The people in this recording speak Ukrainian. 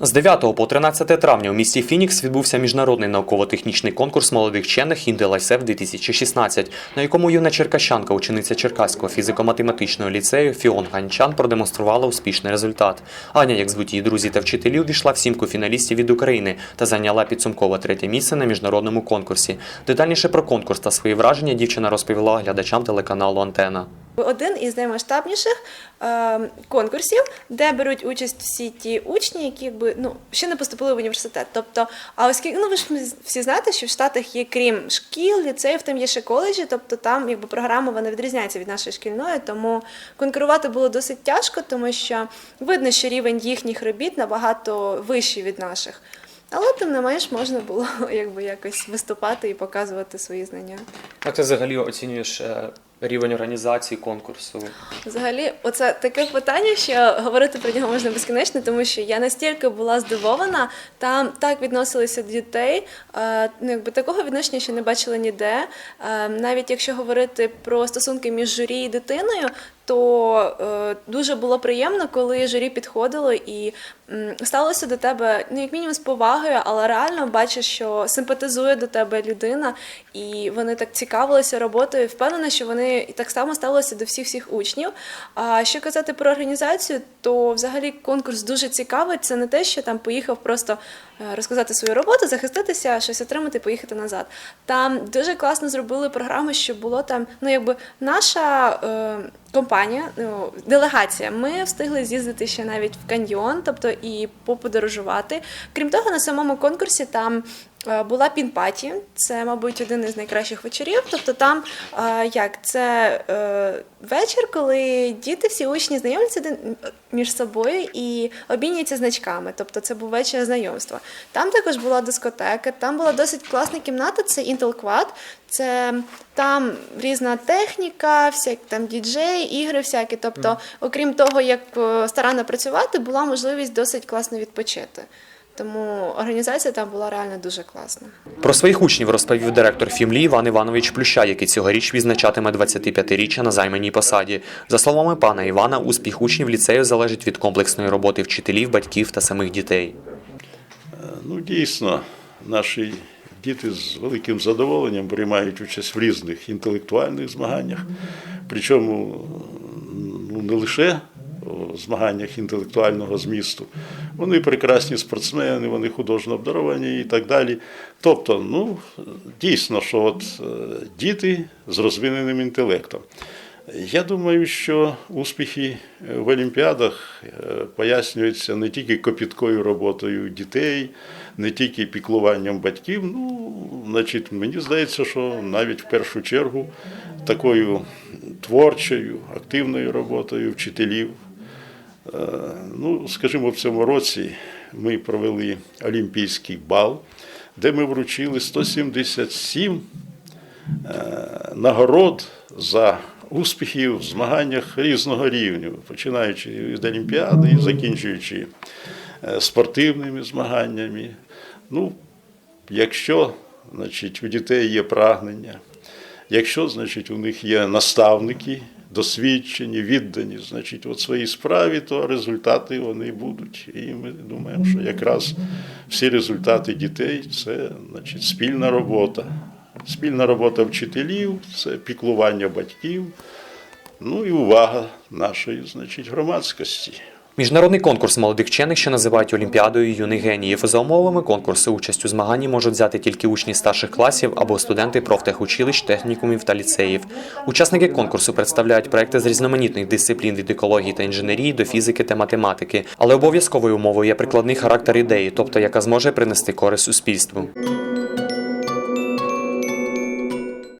З 9 по 13 травня у місті Фінікс відбувся міжнародний науково-технічний конкурс молодих вчених «Інделайсев 2016 на якому юна черкащанка, учениця Черкаського фізико-математичного ліцею Фіон Ганчан продемонструвала успішний результат. Аня, як звуть її друзі та вчителі, увійшла в сімку фіналістів від України та зайняла підсумкове третє місце на міжнародному конкурсі. Детальніше про конкурс та свої враження дівчина розповіла глядачам телеканалу Антена. Один із наймасштабніших е, конкурсів, де беруть участь всі ті учні, які якби ну ще не поступили в університет. Тобто, а оскільки ну ви ж всі знаєте, що в Штатах є крім шкіл, ліцеїв, там є ще коледжі, тобто там якби програма вона відрізняється від нашої шкільної, тому конкурувати було досить тяжко, тому що видно, що рівень їхніх робіт набагато вищий від наших. Але тим не менш можна було якби якось виступати і показувати свої знання. Як ти взагалі оцінюєш е, рівень організації конкурсу? Взагалі, оце таке питання, що говорити про нього можна безкінечно, тому що я настільки була здивована, там так відносилися до дітей. е, Ну, якби такого відношення ще не бачила ніде. Е, Навіть якщо говорити про стосунки між журі і дитиною, то е, дуже було приємно, коли журі підходило і м, ставилося до тебе, ну як мінімум з повагою, але реально бачиш, що симпатизує до тебе людина, і вони так цікавилися роботою. Впевнена, що вони і так само ставилися до всіх всіх учнів. А що казати про організацію, то взагалі конкурс дуже цікавий. Це не те, що там поїхав просто розказати свою роботу, захиститися, щось отримати, поїхати назад. Там дуже класно зробили програму, що було там, ну якби наша. Е, Компанія, ну делегація. Ми встигли з'їздити ще навіть в каньйон, тобто і поподорожувати. Крім того, на самому конкурсі там е, була пінпаті. Це, мабуть, один із найкращих вечорів. Тобто, там е, як це е, вечір, коли діти, всі учні знайомляться між собою і обмінюються значками. Тобто, це був вечір знайомства. Там також була дискотека, там була досить класна кімната. Це Intel Quad. Це там різна техніка, всякі там діджеї, ігри всякі. Тобто, окрім того, як е, старанно працювати, була можливість досить класно відпочити. Тому організація там була реально дуже класна. Про своїх учнів розповів директор Фімлі Іван Іванович Плюща, який цьогоріч відзначатиме 25-річчя на займаній посаді. За словами пана Івана, успіх учнів ліцею залежить від комплексної роботи вчителів, батьків та самих дітей. Ну, дійсно, наші діти з великим задоволенням приймають участь в різних інтелектуальних змаганнях. Причому ну, не лише змаганнях інтелектуального змісту. Вони прекрасні спортсмени, вони художньо обдаровані і так далі. Тобто, ну, дійсно, що от е, діти з розвиненим інтелектом. Я думаю, що успіхи в Олімпіадах е, пояснюються не тільки копіткою роботою дітей, не тільки піклуванням батьків. Ну, значить, мені здається, що навіть в першу чергу такою творчою, активною роботою вчителів. Е, Ну, скажімо, в цьому році ми провели Олімпійський бал, де ми вручили 177 е, нагород за успіхи в змаганнях різного рівня, починаючи від Олімпіади і закінчуючи е, спортивними змаганнями. Ну, якщо значить, у дітей є прагнення, якщо значить, у них є наставники, досвідчені, віддані значить, от своїй справі, то результати вони будуть. І ми думаємо, що якраз всі результати дітей це значить, спільна робота. Спільна робота вчителів, це піклування батьків, ну і увага нашої значить, громадськості. Міжнародний конкурс молодих вчених, що називають Олімпіадою юних геніїв. За умовами конкурсу участь у змаганні можуть взяти тільки учні старших класів або студенти профтехучилищ, технікумів та ліцеїв. Учасники конкурсу представляють проекти з різноманітних дисциплін від екології та інженерії до фізики та математики, але обов'язковою умовою є прикладний характер ідеї, тобто яка зможе принести користь суспільству.